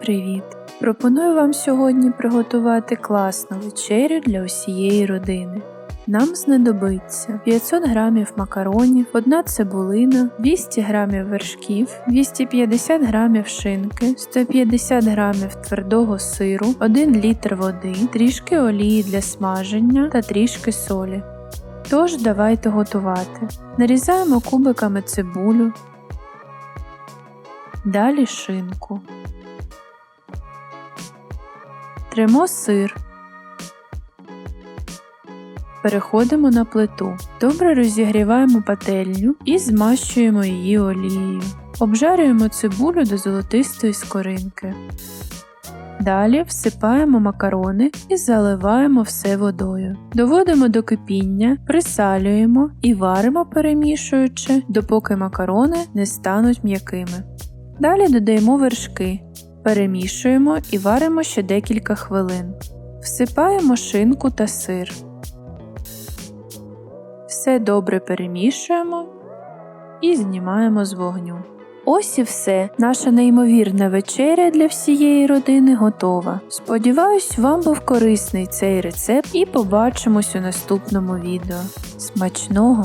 привіт! Пропоную вам сьогодні приготувати класну вечерю для усієї родини. Нам знадобиться 500 г макаронів, 1 цибулина, 200 г вершків, 250 г шинки, 150 г твердого сиру, 1 літр води, трішки олії для смаження та трішки солі. Тож давайте готувати. Нарізаємо кубиками цибулю, далі шинку. Тремо сир. Переходимо на плиту. Добре розігріваємо пательню і змащуємо її олією. Обжарюємо цибулю до золотистої скоринки. Далі всипаємо макарони і заливаємо все водою. Доводимо до кипіння, присалюємо і варимо, перемішуючи, допоки макарони не стануть м'якими. Далі додаємо вершки, перемішуємо і варимо ще декілька хвилин. Всипаємо шинку та сир. Все добре перемішуємо і знімаємо з вогню. Ось і все. Наша неймовірна вечеря для всієї родини готова. Сподіваюсь, вам був корисний цей рецепт і побачимось у наступному відео. Смачного!